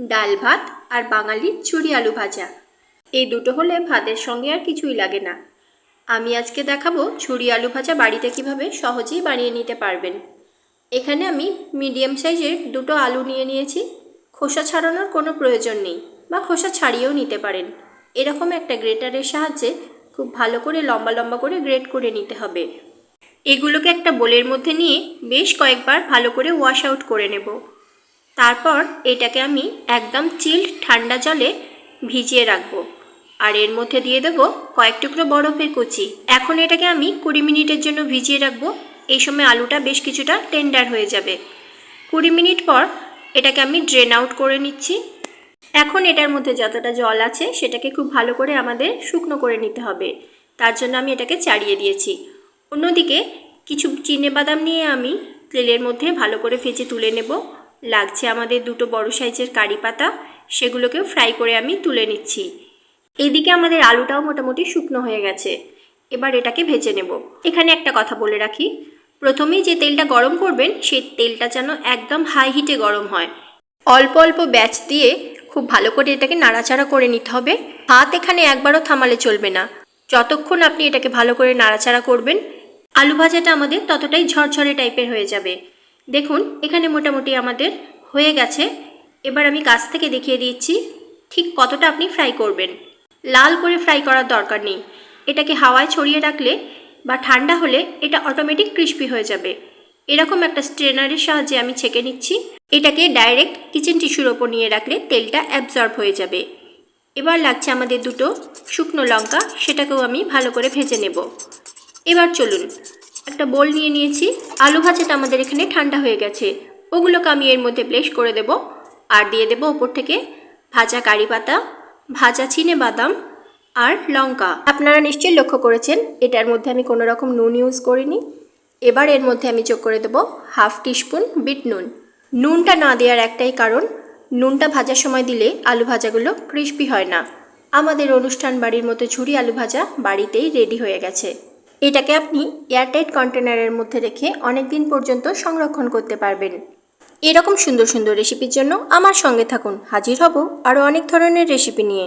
ডাল ভাত আর বাঙালির চুরি আলু ভাজা। এই দুটো হলে ভাতের সঙ্গে আর কিছুই লাগে না। আমি আজকে দেখাবো ছুরি আলু ভাজা বাড়িতে কীভাবে সহজেই বানিয়ে নিতে পারবেন। এখানে আমি মিডিয়াম সাইজের দুটো আলু নিয়ে নিয়েছি। খোসা ছাড়ানোর কোনো প্রয়োজন নেই বা খোসা ছাড়িয়েও নিতে পারেন। এরকম একটা গ্রেটারের সাহায্যে খুব ভালো করে লম্বা লম্বা করে গ্রেট করে নিতে হবে। এগুলোকে একটা বোলের মধ্যে নিয়ে বেশ কয়েকবার ভালো করে ওয়াশ আউট করে নেব। তারপর এটাকে আমি একদম চিল্ড ঠান্ডা জলে ভিজিয়ে রাখব। আর এর মধ্যে দিয়ে দেব কয়েক টুকরো বরফের কুচি। এখন এটাকে আমি কুড়ি মিনিটের জন্য ভিজিয়ে রাখব। এই সময় আলুটা বেশ কিছুটা টেন্ডার হয়ে যাবে। কুড়ি মিনিট পর এটাকে আমি ড্রেন আউট করে নিচ্ছি। এখন এটার মধ্যে যতটা জল আছে সেটাকে খুব ভালো করে আমাদের শুকনো করে নিতে হবে। তার জন্য আমি এটাকে চাড়িয়ে দিয়েছি। অন্যদিকে কিছু চিনে বাদাম নিয়ে আমি তেলের মধ্যে ভালো করে ভেজে তুলে নেব। লাগছে আমাদের দুটো বড় সাইজের কারি পাতা, সেগুলোকেও ফ্রাই করে আমি তুলে নিচ্ছি। এদিকে আমাদের আলুটাও মোটামুটি শুকনো হয়ে গেছে। এবার এটাকে ভেজে নেব। এখানে একটা কথা বলে রাখি। প্রথমেই যে তেলটা গরম করবেন, সেই তেলটা যেন একদম হাই হিটে গরম হয়। অল্প অল্প ব্যাচ দিয়ে খুব ভালো করে এটাকে নাড়াচাড়া করে নিতে হবে। হাত এখানে একবারও থামালে চলবে না। যতক্ষণ আপনি এটাকে ভালো করে নাড়াচাড়া করবেন, আলু ভাজাটা আমাদের ততটাই ঝরঝরে টাইপের হয়ে যাবে। দেখুন, এখানে মোটামুটি আমাদের হয়ে গেছে। এবার আমি কাছ থেকে দেখিয়ে দিচ্ছি ঠিক কতটা আপনি ফ্রাই করবেন। লাল করে ফ্রাই করার দরকার নেই। এটাকে হাওয়ায় ছড়িয়ে রাখলে বা ঠান্ডা হলে এটা অটোমেটিক ক্রিস্পি হয়ে যাবে। এরকম একটা স্ট্রেনারের সাহায্যে আমি ছেঁকে নিচ্ছি। এটাকে ডাইরেক্ট কিচেন টিস্যুর ওপর নিয়ে রাখলে তেলটা অ্যাবজর্ব হয়ে যাবে। এবার লাগছে আমাদের দুটো শুকনো লঙ্কা, সেটাকেও আমি ভালো করে ভেজে নেব। এবার চলুন একটা বোল নিয়ে নিয়েছি। আলু ভাজাটা আমাদের এখানে ঠান্ডা হয়ে গেছে। ওগুলোকে আমি এর মধ্যে প্লেস করে দেব। আর দিয়ে দেব ওপর থেকে ভাজা কারি পাতা, ভাজা চিনে বাদাম আর লঙ্কা। আপনারা নিশ্চয়ই লক্ষ্য করেছেন, এটার মধ্যে আমি কোনো রকম নুন ইউজ করিনি। এবার এর মধ্যে আমি যোগ করে দেবো হাফ টিস্পুন বিট নুন। নুনটা না দেওয়ার একটাই কারণ, নুনটা ভাজার সময় দিলে আলু ভাজাগুলো ক্রিস্পি হয় না। আমাদের অনুষ্ঠান বাড়ির মতো ঝুড়ি আলু ভাজা বাড়িতেই রেডি হয়ে গেছে। এটাকে আপনি এয়ারটাইট কন্টেনারের মধ্যে রেখে অনেক দিন পর্যন্ত সংরক্ষণ করতে পারবেন। এরকম সুন্দর সুন্দর রেসিপির জন্য আমার সঙ্গে থাকুন। হাজির হব আরও অনেক ধরনের রেসিপি নিয়ে।